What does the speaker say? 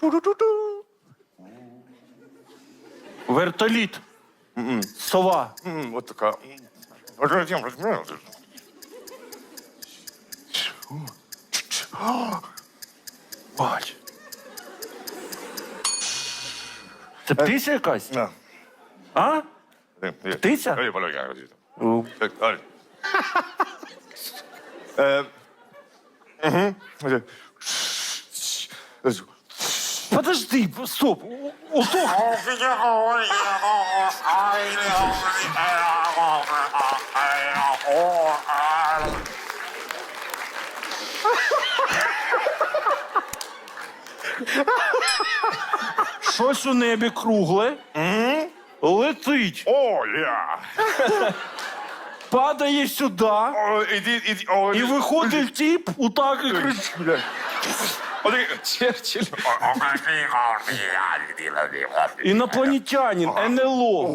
Ту-ду-ду-ду. Вертоліт. Сова. М, Вот така. Бач. Це птиця якась? На. А? Птиця? Птиця? Ну, Так, далі. Е, мгм. Подожди, стоп. О- Ото. Щось у небі кругле. Летить. Оля! Падає сюди. О, іди, іди, о, І виходить тип, отак і кричить. Один. Черчилль. Інопланетянин, НЛО.